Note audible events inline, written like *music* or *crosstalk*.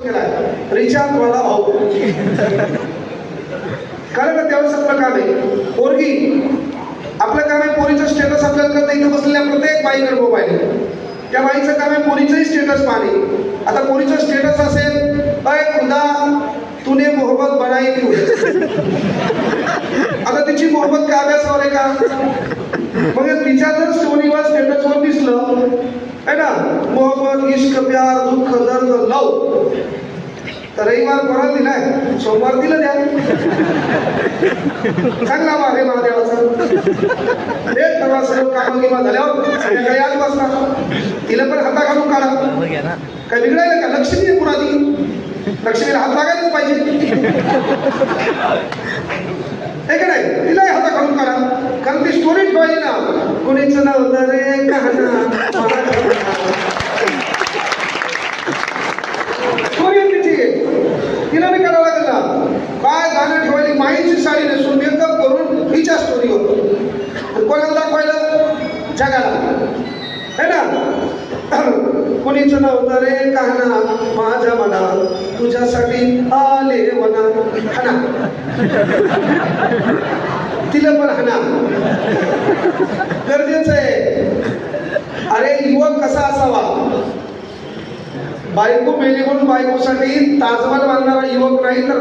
Recharge वाला भाऊ कारण का त्यावेळेस आपलं काम आहे? पोरगी आपलं काम आहे पोरीचं स्टेटस आपल्याला करता इथं बसलेल्या प्रत्येक बाईकडे मोबाईल त्या बाईचं काम आहे पोरीचंही स्टेटस पाहणे. आता पोरीचं स्टेटस असेल अय खुदा तुने मोहब्बत बनाई तू आता तिची मोहब्बत काव्यासवर आहे का? मग तिच्या जर स्टोरीवर स्टेटसवर दिसलं है ना? मोहब्बत इश्क प्यार दुःख दर्द तर रविवार कोणाला दिलाय? सोमवार दिलं द्या. चांगला वार आहे महादेवाचा. एक ठरवा सर्व कामं गिमा झाल्यावर संध्याकाळी आज बसणार. तिला पण हाता घालून काढा. काय बिघडायला का? लक्ष्मी आहे कुणाची लक्ष्मीला हात लागायलाच पाहिजे. हे का नाही? तिलाही हाता घालून काढा. कारण ती स्टोरी ठेवायची ना. कोणीच नव्हतं रे कहाणा स्टोरी तिची तिला करावं लागेल ना? काय गाणं ठेवायची माईची साडी नसून मेकअप करून हिच्या स्टोरीवर कोणाला दाखवायला? जगाला. है ना? *clears throat* कुणीच नव्हतं रे काना माझ्या मना तुझ्यासाठी आले मना हना *laughs* तिला पण हना गरजेचं आहे. अरे युवक कसा असावा? बायको मेली म्हणून बायकोसाठी ताजमहल बांधणारा युवक नाही तर